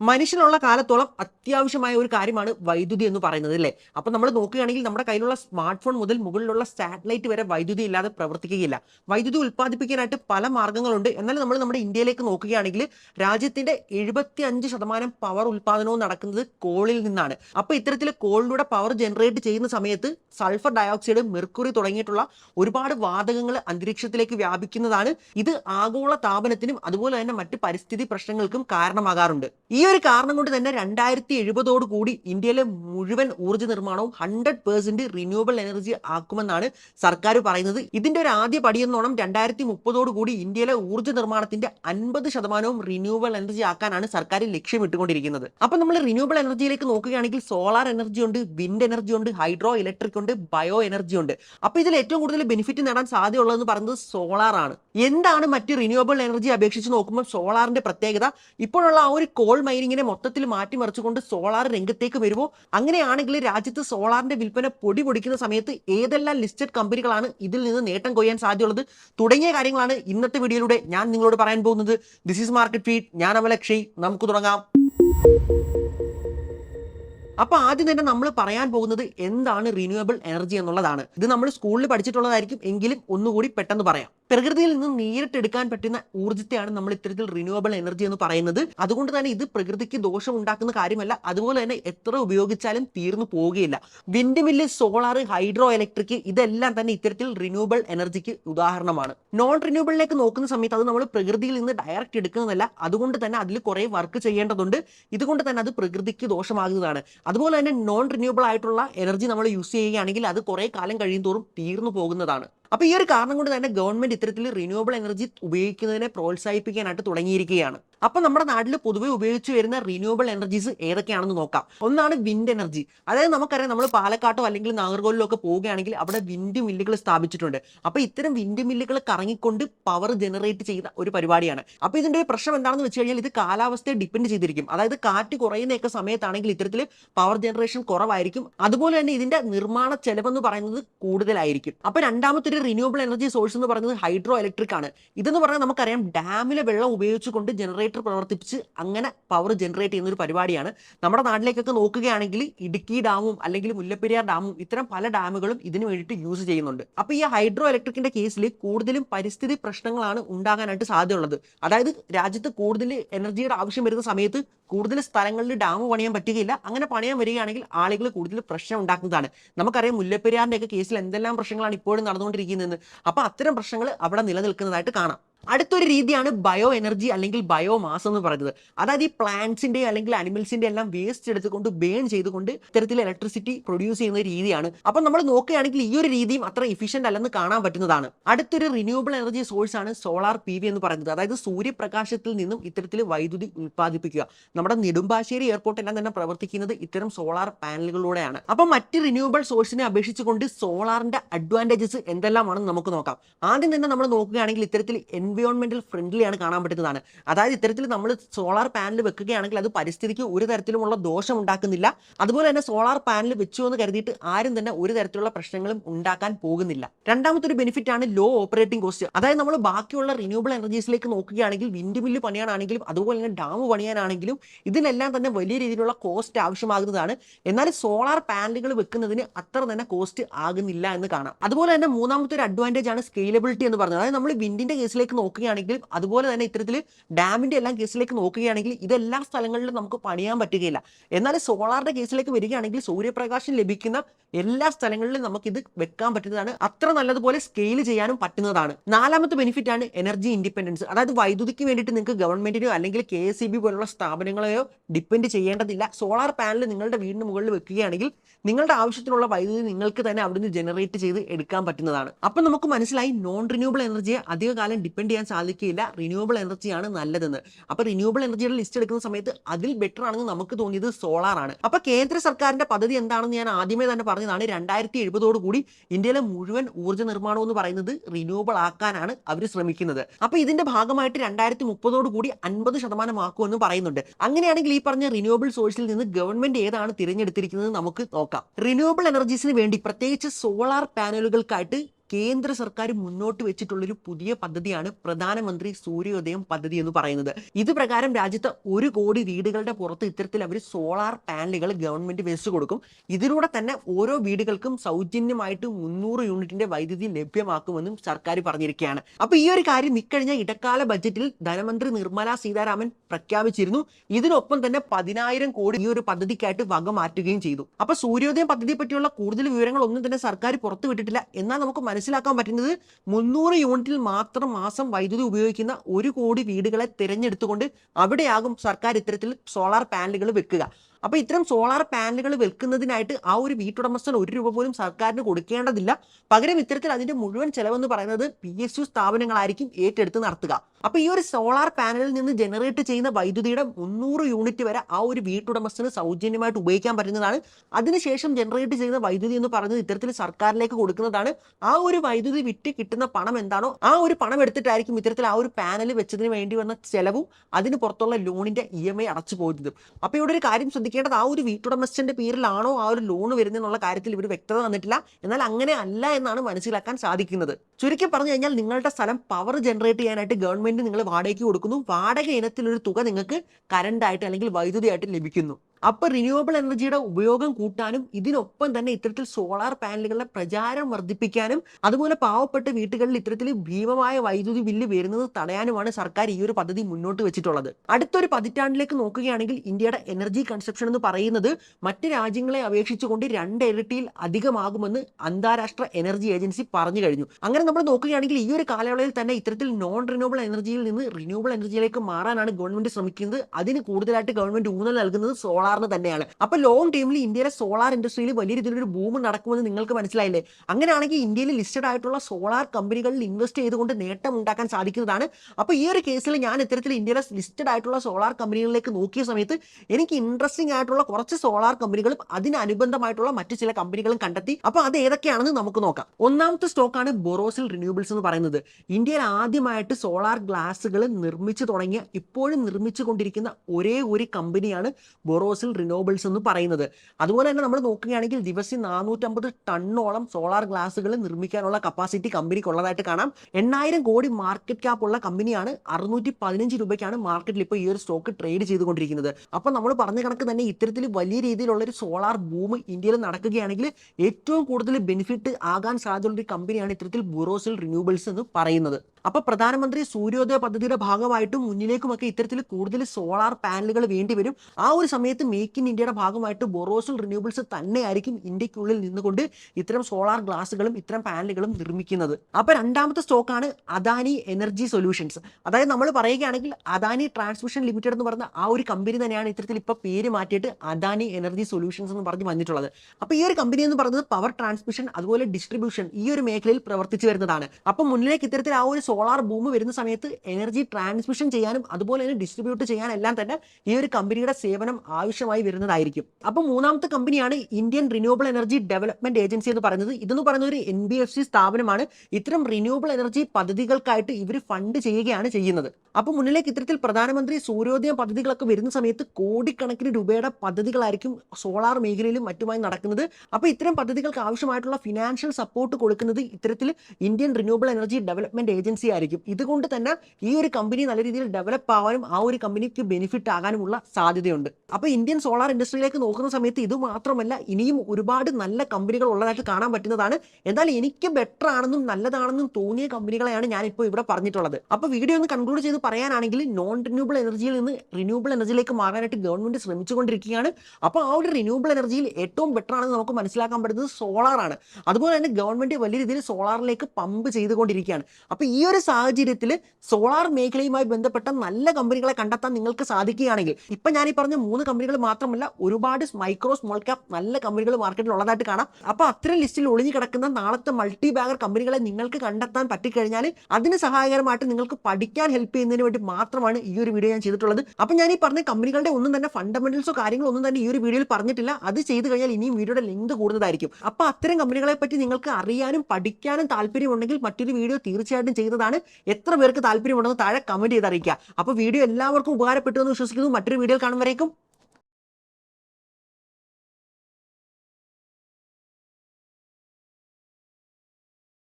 മനുഷ്യനുള്ള കാലത്തോളം അത്യാവശ്യമായ ഒരു കാര്യമാണ് വൈദ്യുതി എന്ന് പറയുന്നത് അല്ലേ? അപ്പൊ നമ്മൾ നോക്കുകയാണെങ്കിൽ നമ്മുടെ കയ്യിലുള്ള സ്മാർട്ട് ഫോൺ മുതൽ മുകളിലുള്ള സാറ്റലൈറ്റ് വരെ വൈദ്യുതി ഇല്ലാതെ പ്രവർത്തിക്കുകയില്ല. വൈദ്യുതി ഉൽപ്പാദിപ്പിക്കാനായിട്ട് പല മാർഗങ്ങളുണ്ട് എന്നാൽ നമ്മൾ നമ്മുടെ ഇന്ത്യയിലേക്ക് നോക്കുകയാണെങ്കിൽ രാജ്യത്തിന്റെ എഴുപത്തി അഞ്ച് ശതമാനം പവർ ഉൽപ്പാദനവും നടക്കുന്നത് കോളിൽ നിന്നാണ്. അപ്പൊ ഇത്തരത്തിൽ കോളിലൂടെ പവർ ജനറേറ്റ് ചെയ്യുന്ന സമയത്ത് സൾഫർ ഡയോക്സൈഡ് മെർക്കുറി തുടങ്ങിയിട്ടുള്ള ഒരുപാട് വാതകങ്ങൾ അന്തരീക്ഷത്തിലേക്ക് വ്യാപിക്കുന്നതാണ്. ഇത് ആഗോള താപനത്തിനും അതുപോലെ തന്നെ മറ്റ് പരിസ്ഥിതി പ്രശ്നങ്ങൾക്കും കാരണമാകാറുണ്ട്. ഈ ഒരു കാരണം കൊണ്ട് തന്നെ രണ്ടായിരത്തി എഴുപതോട് കൂടി ഇന്ത്യയിലെ മുഴുവൻ ഊർജ നിർമ്മാണവും ഹൺഡ്രഡ് പേഴ്സെന്റ് റിന്യൂവബിൾ എനർജി ആക്കുമെന്നാണ് സർക്കാർ പറയുന്നത്. ഇതിന്റെ ഒരു ആദ്യ പടിയെന്നോണം രണ്ടായിരത്തി മുപ്പതോട് കൂടി ഇന്ത്യയിലെ ഊർജ നിർമ്മാണത്തിന്റെ അൻപത് ശതമാനവും റിന്യൂവബിൾ എനർജി ആക്കാനാണ് സർക്കാർ ലക്ഷ്യമിട്ടുകൊണ്ടിരിക്കുന്നത്. അപ്പൊ നമ്മൾ റിന്യൂവബിൾ എനർജിയിലേക്ക് നോക്കുകയാണെങ്കിൽ സോളാർ എനർജി ഉണ്ട് വിൻഡ് എനർജി ഉണ്ട് ഹൈഡ്രോ ഇലക്ട്രിക് ഉണ്ട് ബയോ എനർജി ഉണ്ട്. അപ്പൊ ഇതിൽ ഏറ്റവും കൂടുതൽ ബെനിഫിറ്റ് നേടാൻ സാധ്യതയുള്ളതെന്ന് പറയുന്നത് സോളാർ ആണ്. എന്താണ് മറ്റ് റിന്യൂവബിൾ എനർജി അപേക്ഷിച്ച് നോക്കുമ്പോൾ സോളാറിന്റെ പ്രത്യേകത? ഇപ്പോഴുള്ള ആ ഒരു കോൾ മൈനിങ്ങിനെ മൊത്തത്തിൽ മാറ്റിമറിച്ചുകൊണ്ട് സോളാർ രംഗത്തേക്ക് വരുമോ അങ്ങനെയാണെങ്കിൽ രാജ്യത്ത് സോളാറിന്റെ വിൽപ്പന പൊടി പൊടിക്കുന്ന സമയത്ത് ഏതെല്ലാം ലിസ്റ്റഡ് കമ്പനികളാണ് ഇതിൽ നിന്ന് നേട്ടം കൊയ്യാൻ സാധ്യതയുള്ളത് തുടങ്ങിയ കാര്യങ്ങളാണ് ഇന്നത്തെ വീഡിയോയിലൂടെ ഞാൻ നിങ്ങളോട് പറയാൻ പോകുന്നത്. ദിസ് ഈസ് മാർക്കറ്റ് ഫീഡ് ഞാൻ അമലക്ഷയ്. നമുക്ക് തുടങ്ങാം. അപ്പൊ ആദ്യം തന്നെ നമ്മൾ പറയാൻ പോകുന്നത് എന്താണ് റിന്യൂവബിൾ എനർജി എന്നുള്ളതാണ്. ഇത് നമ്മൾ സ്കൂളിൽ പഠിച്ചിട്ടുള്ളതായിരിക്കും എങ്കിലും ഒന്നുകൂടി പെട്ടെന്ന് പറയാം. പ്രകൃതിയിൽ നിന്ന് നേരിട്ടെടുക്കാൻ പറ്റുന്ന ഊർജത്തെയാണ് നമ്മൾ ഇത്തരത്തിൽ റിന്യൂവബിൾ എനർജി എന്ന് പറയുന്നത്. അതുകൊണ്ട് തന്നെ ഇത് പ്രകൃതിക്ക് ദോഷം ഉണ്ടാക്കുന്ന കാര്യമല്ല. അതുപോലെ തന്നെ എത്ര ഉപയോഗിച്ചാലും തീർന്നു പോവുകയില്ല. Wind mill solar hydro electric ഇതെല്ലാം തന്നെ ഇത്തരത്തിൽ റിന്യൂവബിൾ എനർജിക്ക് ഉദാഹരണമാണ്. നോൺ റിന്യൂവബിളിലേക്ക് നോക്കുന്ന സമയത്ത് അത് നമ്മൾ പ്രകൃതിയിൽ നിന്ന് ഡയറക്റ്റ് എടുക്കുന്നതല്ല. അതുകൊണ്ട് തന്നെ അതിൽ കുറെ വർക്ക് ചെയ്യേണ്ടതുണ്ട്. ഇതുകൊണ്ട് തന്നെ അത് പ്രകൃതിക്ക് ദോഷമാകുന്നതാണ്. അതുപോലെ തന്നെ നോൺ റിന്യൂവബിൾ ആയിട്ടുള്ള എനർജി നമ്മൾ യൂസ് ചെയ്യുകയാണെങ്കിൽ അത് കുറേ കാലം കഴിയും തോറും തീർന്നു പോകുന്നതാണ്. അപ്പൊ ഈ ഒരു കാരണം കൊണ്ട് തന്നെ ഗവൺമെന്റ് ഇത്തരത്തിൽ റിന്യൂവബിൾ എനർജി ഉപയോഗിക്കുന്നതിനെ പ്രോത്സാഹിപ്പിക്കാനായിട്ട് തുടങ്ങിയിരിക്കുകയാണ്. അപ്പൊ നമ്മുടെ നാട്ടിൽ പൊതുവെ ഉപയോഗിച്ചു വരുന്ന റിന്യൂവബിൾ എനർജീസ് ഏതൊക്കെയാണെന്ന് നോക്കാം. ഒന്നാണ് വിൻഡ് എനർജി അതായത് നമുക്കറിയാം നമ്മൾ പാലക്കാട്ടോ അല്ലെങ്കിൽ നാഗർകോവിലോ ഒക്കെ പോവുകയാണെങ്കിൽ അവിടെ വിൻഡ് മില്ലുകൾ സ്ഥാപിച്ചിട്ടുണ്ട്. അപ്പൊ ഇത്തരം വിൻഡ് മില്ലുകൾ കറങ്ങിക്കൊണ്ട് പവർ ജനറേറ്റ് ചെയ്ത ഒരു പരിപാടിയാണ്. അപ്പൊ ഇതിന്റെ ഒരു പ്രശ്നം എന്താണെന്ന് വെച്ച് കഴിഞ്ഞാൽ ഇത് കാലാവസ്ഥയെ ഡിപ്പെൻഡ് ചെയ്തിരിക്കും. അതായത് കാറ്റ് കുറയുന്നൊക്കെ സമയത്താണെങ്കിൽ ഇത്തരത്തിൽ പവർ ജനറേഷൻ കുറവായിരിക്കും. അതുപോലെ തന്നെ ഇതിന്റെ നിർമ്മാണ ചെലവെന്ന് പറയുന്നത് കൂടുതലായിരിക്കും. അപ്പൊ രണ്ടാമത്തെ റിന്യൂവബിൾ എനർജി സോഴ്സ് എന്ന് പറയുന്നത് ഹൈഡ്രോ ഇലക്ട്രിക് ആണ്. ഇതെന്ന് പറഞ്ഞാൽ നമുക്കറിയാം ഡാമിലെ വെള്ളം ഉപയോഗിച്ചുകൊണ്ട് ജനറേറ്റർ പ്രവർത്തിപ്പിച്ച് അങ്ങനെ പവർ ജനറേറ്റ് ചെയ്യുന്ന ഒരു പരിപാടിയാണ്. നമ്മുടെ നാട്ടിലേക്കൊക്കെ നോക്കുകയാണെങ്കിൽ ഇടുക്കി ഡാമും അല്ലെങ്കിൽ മുല്ലപ്പെരിയാർ ഡാമും ഇത്തരം പല ഡാമുകളും ഇതിനു വേണ്ടിയിട്ട് യൂസ് ചെയ്യുന്നുണ്ട്. അപ്പൊ ഈ ഹൈഡ്രോ ഇലക്ട്രിക്കിന്റെ കേസിൽ കൂടുതലും പരിസ്ഥിതി പ്രശ്നങ്ങളാണ് ഉണ്ടാകാനായിട്ട് സാധ്യതയുള്ളത്. അതായത് രാജ്യത്ത് കൂടുതൽ എനർജിയുടെ ആവശ്യം വരുന്ന സമയത്ത് കൂടുതൽ സ്ഥലങ്ങളിൽ ഡാം പണിയാൻ പറ്റുകയില്ല. അങ്ങനെ പണിയാൻ വരികയാണെങ്കിൽ ആളുകൾ കൂടുതൽ പ്രശ്നം ഉണ്ടാക്കുന്നതാണ്. നമുക്കറിയാം മുല്ലപ്പെരിയാറിന്റെ ഒക്കെ കേസിൽ എന്തെല്ലാം പ്രശ്നങ്ങളാണ് ഇപ്പോഴും നടന്നുകൊണ്ടിരിക്കുന്നത്. അപ്പൊ അത്തരം പ്രശ്നങ്ങൾ അവിടെ നിലനിൽക്കുന്നതായിട്ട് കാണാം. അടുത്തൊരു രീതിയാണ് ബയോ എനർജി അല്ലെങ്കിൽ ബയോ മാസ് എന്ന് പറയുന്നത്. അതായത് ഈ പ്ലാന്റ്സിന്റെ അല്ലെങ്കിൽ അനിമൽസിന്റെ എല്ലാം വേസ്റ്റ് എടുത്തുകൊണ്ട് ബേൺ ചെയ്തുകൊണ്ട് ഇത്തരത്തിൽ ഇലക്ട്രിസിറ്റി പ്രൊഡ്യൂസ് ചെയ്യുന്ന രീതിയാണ്. അപ്പം നമ്മൾ നോക്കുകയാണെങ്കിൽ ഈ ഒരു രീതിയും അത്ര എഫിഷ്യന്റ് അല്ലെന്ന് കാണാൻ പറ്റുന്നതാണ്. അടുത്തൊരു റിന്യൂവബിൾ എനർജി സോഴ്സ് ആണ് സോളാർ പി വി എന്ന് പറയുന്നത്. അതായത് സൂര്യപ്രകാശത്തിൽ നിന്നും ഇത്തരത്തിൽ വൈദ്യുതി ഉൽപ്പാദിപ്പിക്കുക. നമ്മുടെ നെടുമ്പാശ്ശേരി എയർപോർട്ട് എല്ലാം തന്നെ പ്രവർത്തിക്കുന്നത് ഇത്തരം സോളാർ പാനലുകളിലൂടെയാണ് അപ്പം മറ്റ് റിന്യൂവബിൾ സോഴ്സിനെ അപേക്ഷിച്ചുകൊണ്ട് സോളാറിന്റെ അഡ്വാന്റേജസ് എന്തെല്ലാമാണെന്ന് നമുക്ക് നോക്കാം. ആദ്യം തന്നെ നമ്മൾ നോക്കുകയാണെങ്കിൽ ഇത്തരത്തിൽ എൻവയോൺമെന്റൽ ഫ്രണ്ട്ലി ആണ് കാണാൻ പറ്റുന്നതാണ്. അതായത് ഇത്തരത്തിൽ നമ്മൾ സോളാർ പാനൽ വെക്കുകയാണെങ്കിൽ അത് പരിസ്ഥിതിക്ക് ഒരു തരത്തിലുമുള്ള ദോഷം ഉണ്ടാക്കുന്നില്ല അതുപോലെ തന്നെ സോളാർ പാനൽ വെച്ചു എന്ന് കരുതിയിട്ട് ആരും തന്നെ ഒരു തരത്തിലുള്ള പ്രശ്നങ്ങളും ഉണ്ടാക്കാൻ പോകുന്നില്ല. രണ്ടാമത്തെ ഒരു ബെനിഫിറ്റ് ആണ് ലോ ഓപ്പറേറ്റിംഗ് കോസ്റ്റ് അതായത് നമ്മൾ ബാക്കിയുള്ള റിന്യൂവബിൾ എനർജീസിലേക്ക് നോക്കുകയാണെങ്കിൽ വിൻഡ് മില്ല് പണിയാനാണെങ്കിലും അതുപോലെ തന്നെ ഡാം പണിയാനാണെങ്കിലും ഇതിനെല്ലാം തന്നെ വലിയ രീതിയിലുള്ള കോസ്റ്റ് ആവശ്യമാകുന്നതാണ്. എന്നാൽ സോളാർ പാനലുകൾ വെക്കുന്നതിന് അത്ര തന്നെ കോസ്റ്റ് ആകുന്നില്ല എന്ന് കാണാം. അതുപോലെ തന്നെ മൂന്നാമത്തെ ഒരു അഡ്വാന്റേജ് ആണ് സ്കെയിലബിലിറ്റി എന്ന് പറഞ്ഞത്. അതായത് നമ്മൾ വിൻഡിന്റെ കേസിലേക്ക് നോക്കുകയാണെങ്കിൽ അതുപോലെ തന്നെ ഇത്തരത്തിൽ ഡാമിന്റെ എല്ലാം കേസിലേക്ക് നോക്കുകയാണെങ്കിൽ ഇതെല്ലാ സ്ഥലങ്ങളിലും നമുക്ക് പണിയാൻ പറ്റുകയില്ല. എന്നാൽ സോളാറിന്റെ കേസിലേക്ക് വരികയാണെങ്കിൽ സൂര്യപ്രകാശം ലഭിക്കുന്ന എല്ലാ സ്ഥലങ്ങളിലും നമുക്ക് ഇത് വെക്കാൻ പറ്റുന്നതാണ്. അത്ര നല്ലതുപോലെ സ്കെയിൽ ചെയ്യാനും പറ്റുന്നതാണ്. നാലാമത്തെ ബെനിഫിറ്റ് ആണ് എനർജി ഇൻഡിപെൻഡൻസ് അതായത് വൈദ്യുതിക്ക് വേണ്ടിയിട്ട് നിങ്ങൾക്ക് ഗവൺമെന്റിനെയോ അല്ലെങ്കിൽ കെ എസ് ബി പോലുള്ള സ്ഥാപനങ്ങളെയോ ഡിപ്പെൻഡ് ചെയ്യേണ്ടതില്ല. സോളാർ പാനൽ നിങ്ങളുടെ വീടിന് മുകളിൽ വെക്കുകയാണെങ്കിൽ നിങ്ങളുടെ ആവശ്യത്തിനുള്ള വൈദ്യുതി നിങ്ങൾക്ക് തന്നെ അവിടുന്ന് ജനറേറ്റ് ചെയ്ത് എടുക്കാൻ പറ്റുന്നതാണ്. അപ്പം നമുക്ക് മനസ്സിലായി നോൺ റിന്യൂവബിൾ എനർജിയെ അധികകാലം ഡിപ്പെൻഡ് ചെയ്യാൻ സാധിക്കില്ല. റിന്യൂവബിൾ എനർജിയാണ് നല്ലതെന്ന്. അപ്പോൾ റിന്യൂവബിൾ എനർജിയുടെ ലിസ്റ്റ് എടുക്കുന്ന സമയത്ത് അതിൽ ബെറ്റർ ആണെന്ന് നമുക്ക് തോന്നിയത് സോളാർ ആണ്. അപ്പോൾ കേന്ദ്ര സർക്കാരിന്റെ പദ്ധതി എന്താണെന്ന് ഞാൻ ആദ്യമേ തന്നെ പറഞ്ഞതാണ്. രണ്ടായിരത്തി എഴുപതോട് കൂടി ഇന്ത്യയിലെ മുഴുവൻ ഊർജ നിർമ്മാണം എന്ന് പറയുന്നത് റിന്യൂവബിൾ ആക്കാനാണ് അവർ ശ്രമിക്കുന്നത്. അപ്പോൾ ഇതിന്റെ ഭാഗമായിട്ട് രണ്ടായിരത്തി മുപ്പതോട് കൂടി അൻപത് ശതമാനം ആക്കുമെന്ന് പറയുന്നുണ്ട്. അങ്ങനെയാണെങ്കിൽ ഈ പറഞ്ഞ റിന്യൂവബിൾ സോഴ്സിൽ നിന്ന് ഗവൺമെന്റ് ഏതാണ് തിരഞ്ഞെടുത്തിരിക്കുന്നത് നമുക്ക് നോക്കാം. റിന്യൂവബിൾ എനർജീസിന് വേണ്ടി പ്രത്യേകിച്ച് സോളാർ പാനലുകൾക്കായിട്ട് കേന്ദ്ര സർക്കാർ മുന്നോട്ട് വെച്ചിട്ടുള്ളൊരു പുതിയ പദ്ധതിയാണ് പ്രധാനമന്ത്രി സൂര്യോദയം പദ്ധതി എന്ന് പറയുന്നത്. ഇത് പ്രകാരം രാജ്യത്ത് ഒരു കോടി വീടുകളുടെ പുറത്ത് ഇത്തരത്തിൽ അവർ സോളാർ പാനലുകൾ ഗവൺമെന്റ് വെച്ച് കൊടുക്കും. ഇതിലൂടെ തന്നെ ഓരോ വീടുകൾക്കും സൗജന്യമായിട്ട് മുന്നൂറ് യൂണിറ്റിന്റെ വൈദ്യുതി ലഭ്യമാക്കുമെന്നും സർക്കാർ പറഞ്ഞിരിക്കുകയാണ്. അപ്പൊ ഈ ഒരു കാര്യം ഇക്കഴിഞ്ഞ ഇടക്കാല ബജറ്റിൽ ധനമന്ത്രി നിർമ്മല സീതാരാമൻ പ്രഖ്യാപിച്ചിരുന്നു. ഇതിനൊപ്പം തന്നെ പതിനായിരം കോടി ഈ ഒരു പദ്ധതിക്കായിട്ട് വക മാറ്റുകയും ചെയ്തു. അപ്പൊ സൂര്യോദയം പദ്ധതിയെ പറ്റിയുള്ള കൂടുതൽ വിവരങ്ങൾ ഒന്നും തന്നെ സർക്കാർ പുറത്തുവിട്ടിട്ടില്ല എന്നാൽ നമുക്ക് മനസ്സിലാക്കാൻ പറ്റുന്നത് മുന്നൂറ് യൂണിറ്റിൽ മാത്രം മാസം വൈദ്യുതി ഉപയോഗിക്കുന്ന ഒരു കോടി വീടുകളെ തിരഞ്ഞെടുത്തുകൊണ്ട് അവിടെയാകും സർക്കാർ ഇത്തരത്തിൽ സോളാർ പാനലുകൾ വെക്കുക. അപ്പൊ ഇത്തരം സോളാർ പാനലുകൾ വെക്കുന്നതിനായിട്ട് ആ ഒരു വീട്ടുടമസ്ഥൻ ഒരു രൂപ പോലും സർക്കാരിന് കൊടുക്കേണ്ടതില്ല. പകരം ഇത്തരത്തിൽ അതിന്റെ മുഴുവൻ ചെലവെന്ന് പറയുന്നത് പി എസ് യു സ്ഥാപനങ്ങളായിരിക്കും ഏറ്റെടുത്ത് നടത്തുക. അപ്പൊ ഈ ഒരു സോളാർ പാനലിൽ നിന്ന് ജനറേറ്റ് ചെയ്യുന്ന വൈദ്യുതിയുടെ മുന്നൂറ് യൂണിറ്റ് വരെ ആ ഒരു വീട്ടുടമസ്ഥന് സൗജന്യമായിട്ട് ഉപയോഗിക്കാൻ പറ്റുന്നതാണ്. അതിനുശേഷം ജനറേറ്റ് ചെയ്യുന്ന വൈദ്യുതി എന്ന് പറയുന്നത് ഇത്തരത്തിൽ സർക്കാരിലേക്ക് കൊടുക്കുന്നതാണ്. ആ ഒരു വൈദ്യുതി വിറ്റ് കിട്ടുന്ന പണം എന്താണോ ആ ഒരു പണം എടുത്തിട്ടായിരിക്കും ഇത്തരത്തിൽ ആ ഒരു പാനൽ വെച്ചതിന് വേണ്ടി വന്ന ചെലവും അതിന് പുറത്തുള്ള ലോണിന്റെ ഇ എം ഐ അടച്ചു പോകുന്നതും അപ്പോൾ ഇവിടെ ഒരു കാര്യം ശ്രദ്ധിക്കേണ്ടത് ആ ഒരു വീട്ടുടമസ്ഥന്റെ പേരിലാണോ ആ ഒരു ലോൺ വരുന്നതെന്നുള്ള കാര്യത്തിൽ ഇവർ വ്യക്തത വന്നിട്ടില്ല എന്നാൽ അങ്ങനെ അല്ല എന്നാണ് മനസ്സിലാക്കാൻ സാധിക്കുന്നത്. ചുരുക്കി പറഞ്ഞു കഴിഞ്ഞാൽ നിങ്ങളുടെ സ്ഥലം പവർ ജനറേറ്റ് ചെയ്യാനായിട്ട് ഗവൺമെന്റ് നിങ്ങൾ വാടകയ്ക്ക് കൊടുക്കുന്നു. വാടക ഇനത്തിലൊരു തുക നിങ്ങൾക്ക് കറണ്ട് ആയിട്ട് അല്ലെങ്കിൽ വൈദ്യുതിയായിട്ട് ലഭിക്കുന്നു. അപ്പൊ റിന്യൂവബിൾ എനർജിയുടെ ഉപയോഗം കൂട്ടാനും ഇതിനൊപ്പം തന്നെ ഇത്തരത്തിൽ സോളാർ പാനലുകളുടെ പ്രചാരം വർദ്ധിപ്പിക്കാനും അതുപോലെ പാവപ്പെട്ട വീട്ടുകളിൽ ഇത്തരത്തിൽ ഭീമമായ വൈദ്യുതി ബില്ല് വരുന്നത് തടയാനുമാണ് സർക്കാർ ഈ ഒരു പദ്ധതി മുന്നോട്ട് വെച്ചിട്ടുള്ളത്. അടുത്തൊരു പതിറ്റാണ്ടിലേക്ക് നോക്കുകയാണെങ്കിൽ ഇന്ത്യയുടെ എനർജി കൺസപ്ഷൻ എന്ന് പറയുന്നത് മറ്റ് രാജ്യങ്ങളെ അപേക്ഷിച്ചുകൊണ്ട് രണ്ട് ഇരട്ടിയിൽ അധികമാകുമെന്ന് അന്താരാഷ്ട്ര എനർജി ഏജൻസി പറഞ്ഞു കഴിഞ്ഞു. അങ്ങനെ നമ്മൾ നോക്കുകയാണെങ്കിൽ ഈ ഒരു കാലയളവിൽ തന്നെ ഇത്തരത്തിൽ നോൺ റിന്യൂവബിൾ എനർജിയിൽ നിന്ന് റിന്യൂവബിൾ എനർജിയിലേക്ക് മാറാനാണ് ഗവൺമെന്റ് ശ്രമിക്കുന്നത്. അതിന് കൂടുതലായിട്ട് ഗവൺമെന്റ് ഊന്നൽ നൽകുന്നത് സോളാറിന് തന്നെയാണ്. അപ്പൊ ലോങ് ടൈമിൽ ഇന്ത്യയിലെ സോളാർ ഇൻഡസ്ട്രിയിൽ വലിയ രീതിയിലൊരു ബൂം നടക്കുമെന്ന് നിങ്ങൾക്ക് മനസ്സിലായില്ലേ? അങ്ങനെയാണെങ്കിൽ ഇന്ത്യയിൽ ലിസ്റ്റഡ് ആയിട്ടുള്ള സോളാർ കമ്പനികളിൽ ഇൻവെസ്റ്റ് ചെയ്തുകൊണ്ട് നേട്ടം ഉണ്ടാക്കാൻ സാധിക്കുന്നതാണ്. അപ്പൊ ഈ ഒരു കേസിൽ ഞാൻ ഇത്തരത്തിൽ ഇന്ത്യയിലെ ലിസ്റ്റഡ് ആയിട്ടുള്ള സോളാർ കമ്പനികളിലേക്ക് നോക്കിയ സമയത്ത് എനിക്ക് ഇൻട്രസ്റ്റിംഗ് ആയിട്ടുള്ള കുറച്ച് സോളാർ കമ്പനികളും അതിനനുബന്ധമായിട്ടുള്ള മറ്റു ചില കമ്പനികളും കണ്ടെത്തി. അപ്പൊ അത് ഏതൊക്കെയാണെന്ന് നമുക്ക് നോക്കാം. ഒന്നാമത്തെ സ്റ്റോക്കാണ് ബൊറോസിൽ റിന്യൂബിൾസ് എന്ന് പറയുന്നത്. ഇന്ത്യയിൽ ആദ്യമായിട്ട് സോളാർ ഗ്ലാസുകൾ നിർമ്മിച്ചു തുടങ്ങിയ ഇപ്പോഴും നിർമ്മിച്ചു കൊണ്ടിരിക്കുന്ന ഒരേ ഒരു കമ്പനിയാണ് ബൊറോസിൽ റിന്യൂവബിൾസ് എന്ന് പറയുന്നത്. അതുപോലെ തന്നെ നമ്മൾ നോക്കുകയാണെങ്കിൽ ദിവസം നാനൂറ്റമ്പത് ടണ്ണോളം സോളാർ ഗ്ലാസുകൾ നിർമ്മിക്കാനുള്ള കപ്പാസിറ്റി കമ്പനിക്ക് ഉള്ളതായിട്ട് കാണാം. എണ്ണായിരം കോടി മാർക്കറ്റ് ക്യാപ്പ് ഉള്ള കമ്പനിയാണ് അറുന്നൂറ്റി പതിനഞ്ച് രൂപയ്ക്കാണ് മാർക്കറ്റിൽ ഇപ്പോൾ ഈ ഒരു സ്റ്റോക്ക് ട്രേഡ് ചെയ്തുകൊണ്ടിരിക്കുന്നത്. അപ്പോൾ നമ്മൾ പറഞ്ഞ കണക്ക് തന്നെ ഇത്തരത്തിൽ വലിയ രീതിയിലുള്ള ഒരു സോളാർ ബൂം ഇന്ത്യയിൽ നടക്കുകയാണെങ്കിൽ ഏറ്റവും കൂടുതൽ ബെനിഫിറ്റ് ആകാൻ സാധ്യതയുള്ള ഒരു കമ്പനിയാണ് ഇത്തരത്തിൽ ബുറോസിൽ റിന്യൂബിൾസ് എന്ന് പറയുന്നത്. അപ്പൊ പ്രധാനമന്ത്രി സൂര്യോദയ പദ്ധതിയുടെ ഭാഗമായിട്ടും മുന്നിലേക്കുമൊക്കെ ഇത്തരത്തിൽ കൂടുതൽ സോളാർ പാനലുകൾ വേണ്ടിവരും. ആ ഒരു സമയത്ത് മേക്ക് ഇൻ ഇന്ത്യയുടെ ഭാഗമായിട്ട് ബൊറോസിൽ റിന്യൂബിൾസ് തന്നെയായിരിക്കും ഇന്ത്യക്കുള്ളിൽ നിന്നുകൊണ്ട് ഇത്തരം സോളാർ ഗ്ലാസുകളും ഇത്തരം പാനലുകളും നിർമ്മിക്കുന്നത്. അപ്പൊ രണ്ടാമത്തെ സ്റ്റോക്കാണ് അദാനി എനർജി സൊല്യൂഷൻസ് അതായത് നമ്മൾ പറയുകയാണെങ്കിൽ അദാനി ട്രാൻസ്മിഷൻ ലിമിറ്റഡ് എന്ന് പറഞ്ഞ ആ ഒരു കമ്പനി തന്നെയാണ് ഇത്തരത്തിൽ ഇപ്പൊ പേര് മാറ്റിയിട്ട് അദാനി എനർജി സൊല്യൂഷൻസ് എന്ന് പറഞ്ഞ് വന്നിട്ടുള്ളത്. അപ്പൊ ഈ ഒരു കമ്പനി എന്ന് പറയുന്നത് പവർ ട്രാൻസ്മിഷൻ അതുപോലെ ഡിസ്ട്രിബ്യൂഷൻ ഈ ഒരു മേഖലയിൽ പ്രവർത്തിച്ചു വരുന്നതാണ്. അപ്പൊ മുന്നിലേക്ക് ഇത്തരത്തിൽ ആ ഒരു സോളാർ ബൂം വരുന്ന സമയത്ത് എനർജി ട്രാൻസ്മിഷൻ ചെയ്യാനും അതുപോലെ തന്നെ ഡിസ്ട്രിബ്യൂട്ട് ചെയ്യാനെല്ലാം തന്നെ ഈ ഒരു കമ്പനിയുടെ സേവനം ആവശ്യമായി വരുന്നതായിരിക്കും. അപ്പൊ മൂന്നാമത്തെ കമ്പനിയാണ് Indian renewable energy development agency എന്ന് പറയുന്നത്. ഇതെന്ന് പറയുന്ന ഒരു എൻ ബി എഫ് സി സ്ഥാപനമാണ്. ഇത്തരം റിന്യൂവബിൾ എനർജി പദ്ധതികൾക്കായിട്ട് ഇവർ ഫണ്ട് ചെയ്യുകയാണ് ചെയ്യുന്നത്. അപ്പൊ മുന്നിലേക്ക് ഇത്തരത്തിൽ പ്രധാനമന്ത്രി സൂര്യോദയ പദ്ധതികളൊക്കെ വരുന്ന സമയത്ത് കോടിക്കണക്കിന് രൂപയുടെ പദ്ധതികളായിരിക്കും സോളാർ മേഖലയിലും മറ്റുമായി നടക്കുന്നത്. അപ്പൊ ഇത്തരം പദ്ധതികൾക്ക് ആവശ്യമായിട്ടുള്ള ഫിനാൻഷ്യൽ സപ്പോർട്ട് കൊടുക്കുന്നത് ഇത്തരത്തിൽ Indian renewable energy development agency ആയിരിക്കും. ഇതുകൊണ്ട് തന്നെ ഈ ഒരു കമ്പനി നല്ല രീതിയിൽ ഡെവലപ്പ് ആവാനും ആ ഒരു കമ്പനിക്ക് ബെനിഫിറ്റ് ആകാനുമുള്ള സാധ്യതയുണ്ട്. അപ്പൊ ഇന്ത്യൻ സോളാർ ഇൻഡസ്ട്രിയിലേക്ക് നോക്കുന്ന സമയത്ത് ഇത് മാത്രമല്ല ഇനിയും ഒരുപാട് നല്ല കമ്പനികൾ ഉള്ളതായിട്ട് കാണാൻ പറ്റുന്നതാണ്. എന്നാൽ എനിക്ക് ബെറ്റർ ആണെന്നും നല്ലതാണെന്നും തോന്നിയ കമ്പനികളെയാണ് ഞാൻ ഇപ്പോൾ ഇവിടെ പറഞ്ഞിട്ടുള്ളത്. അപ്പോൾ വീഡിയോ ഒന്ന് കൺക്ലൂഡ് ചെയ്ത് പറയാനാണെങ്കിൽ നോൺ റിന്യൂബിൾ എനർജിയിൽ നിന്ന് റിന്യൂബിൾ എനർജിയിലേക്ക് മാറാനായിട്ട് ഗവൺമെന്റ് ശ്രമിച്ചുകൊണ്ടിരിക്കുകയാണ്. അപ്പോൾ ആ ഒരു റിന്യൂബിൾ എനർജിയിൽ ഏറ്റവും ബെറ്റർ ആണെന്ന് നമുക്ക് മനസ്സിലാക്കാൻ പറ്റുന്നത് സോളാർ ആണ്. അതുപോലെ തന്നെ ഗവൺമെന്റ് വലിയ രീതിയിൽ സോളാറിലേക്ക് പമ്പ് ചെയ്തുകൊണ്ടിരിക്കുകയാണ്. അപ്പോൾ ഈ ഒരു സാഹചര്യത്തിൽ സോളാർ മേഖലയുമായി ബന്ധപ്പെട്ട നല്ല കമ്പനികളെ കണ്ടെത്താൻ നിങ്ങൾക്ക് സാധിക്കുകയാണെങ്കിൽ ഇപ്പൊ ഞാൻ ഈ പറഞ്ഞ മൂന്ന് കമ്പനികൾ മാത്രമല്ല ഒരുപാട് മൈക്രോ സ്മോൾ ക്യാപ് നല്ല കമ്പനികൾ മാർക്കറ്റിൽ ഉള്ളതായിട്ട് കാണാം. അപ്പൊ അത്തരം ലിസ്റ്റിൽ ഒളിഞ്ഞു കിടക്കുന്ന നാളത്തെ മൾട്ടി ബാഗർ കമ്പനികളെ നിങ്ങൾക്ക് കണ്ടെത്താൻ പറ്റിക്കഴിഞ്ഞാൽ അതിന് സഹായകരമായിട്ട് നിങ്ങൾക്ക് പഠിക്കാൻ ഹെൽപ്പ് ചെയ്യുന്നതിന് വേണ്ടി മാത്രമാണ് ഈ ഒരു വീഡിയോ ഞാൻ ചെയ്തിട്ടുള്ളത്. അപ്പൊ ഞാൻ ഈ പറഞ്ഞ കമ്പനികളുടെ ഒന്നും തന്നെ ഫണ്ടമെന്റൽസോ കാര്യങ്ങളോ ഒന്നും തന്നെ ഈ ഒരു വീഡിയോയിൽ പറഞ്ഞിട്ടില്ല. അത് ചെയ്തു കഴിഞ്ഞാൽ ഇനിയും വീഡിയോയുടെ ലെങ്ത് കൂടുതലായിരിക്കും അപ്പൊ അത്തരം കമ്പനികളെ പറ്റി നിങ്ങൾക്ക് അറിയാനും പഠിക്കാനും താല്പര്യമുണ്ടെങ്കിൽ മറ്റൊരു വീഡിയോ തീർച്ചയായിട്ടും ചെയ്തതാണ്. എത്ര പേർക്ക് താല്പര്യമുണ്ടെന്ന് താഴെ കമന്റ് ചെയ്ത് അറിയിക്കുക അപ്പൊ വീഡിയോ എല്ലാവർക്കും ഉപകാരപ്പെട്ടു എന്ന് വിശ്വസിക്കുന്നു. മറ്റൊരു വീഡിയോ കാണുമ്പോഴേക്കും